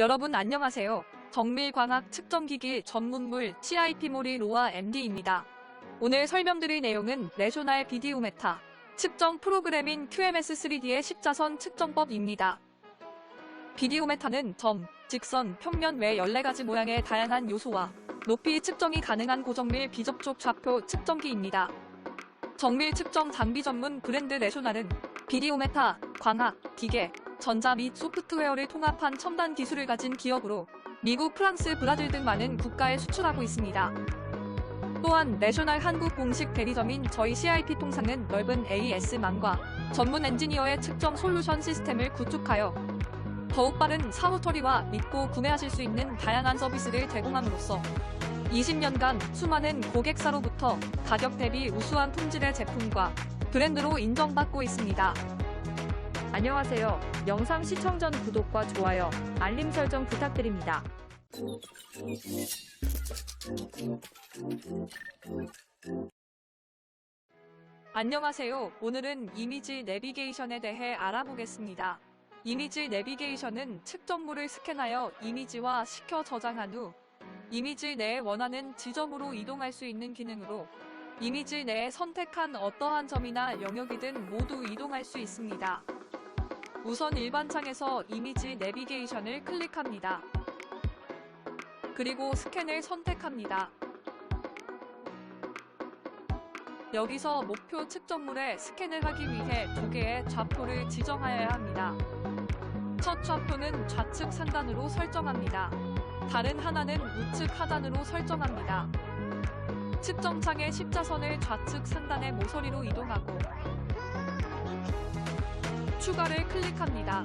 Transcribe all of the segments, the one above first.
여러분 안녕하세요. 정밀광학 측정기기 전문물 CIP몰이 로아 MD입니다. 오늘 설명드릴 내용은 내셔널 비디오메타 측정 프로그램인 QMS3D의 십자선 측정법입니다. 비디오메타는 점, 직선, 평면 외 14가지 모양의 다양한 요소와 높이 측정이 가능한 고정밀 비접촉 좌표 측정기입니다. 정밀 측정 장비 전문 브랜드 레쇼나는 비디오메타, 광학, 기계, 전자 및 소프트웨어를 통합한 첨단 기술을 가진 기업으로 미국, 프랑스, 브라질 등 많은 국가에 수출하고 있습니다. 또한 내셔널 한국 공식 대리점인 저희 CIP 통상은 넓은 AS망과 전문 엔지니어의 측정 솔루션 시스템을 구축하여 더욱 빠른 사후 처리와 믿고 구매하실 수 있는 다양한 서비스를 제공함으로써 20년간 수많은 고객사로부터 가격 대비 우수한 품질의 제품과 브랜드로 인정받고 있습니다. 안녕하세요. 영상 시청 전 구독과 좋아요, 알림 설정 부탁드립니다. 안녕하세요. 오늘은 이미지 내비게이션에 대해 알아보겠습니다. 이미지 내비게이션은 측정물을 스캔하여 이미지와 시켜 저장한 후 이미지 내에 원하는 지점으로 이동할 수 있는 기능으로 이미지 내에 선택한 어떠한 점이나 영역이든 모두 이동할 수 있습니다. 우선 일반 창에서 이미지 내비게이션을 클릭합니다. 그리고 스캔을 선택합니다. 여기서 목표 측정물에 스캔을 하기 위해 두 개의 좌표를 지정하여야 합니다. 첫 좌표는 좌측 상단으로 설정합니다. 다른 하나는 우측 하단으로 설정합니다. 측정창의 십자선을 좌측 상단의 모서리로 이동하고 추가를 클릭합니다.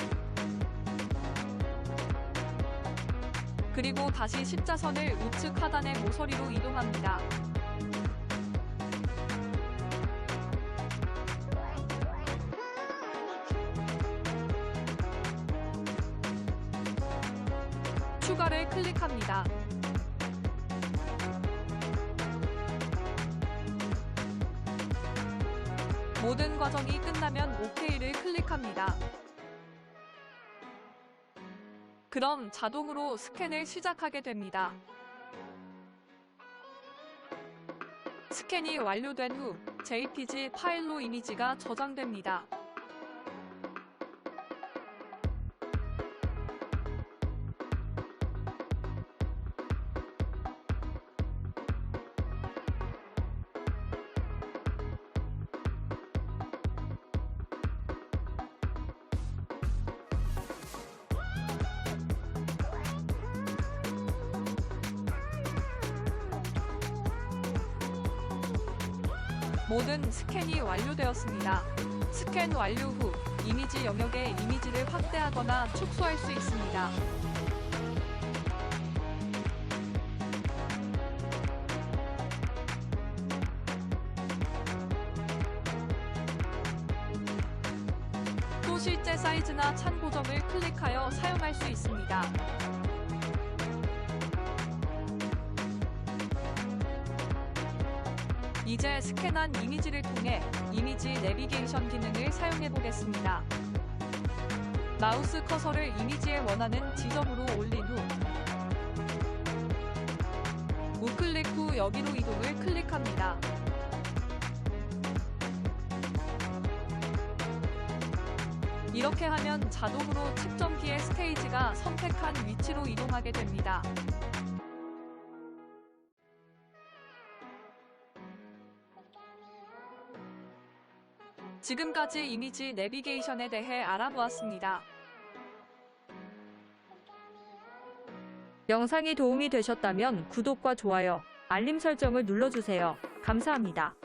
그리고 다시 십자선을 우측 하단의 모서리로 이동합니다. 추가를 클릭합니다. 모든 과정이 끝나면 OK를 클릭합니다. 그럼 자동으로 스캔을 시작하게 됩니다. 스캔이 완료된 후 JPG 파일로 이미지가 저장됩니다. 모든 스캔이 완료되었습니다. 스캔 완료 후 이미지 영역의 이미지를 확대하거나 축소할 수 있습니다. 또 실제 사이즈나 참고점을 클릭하여 사용할 수 있습니다. 이제 스캔한 이미지를 통해 이미지 내비게이션 기능을 사용해 보겠습니다. 마우스 커서를 이미지에 원하는 지점으로 올린 후 우클릭 후 여기로 이동을 클릭합니다. 이렇게 하면 자동으로 측정기의 스테이지가 선택한 위치로 이동하게 됩니다. 지금까지 이미지 내비게이션에 대해 알아보았습니다. 영상이 도움이 되셨다면 구독과 좋아요, 알림 설정을 눌러주세요. 감사합니다.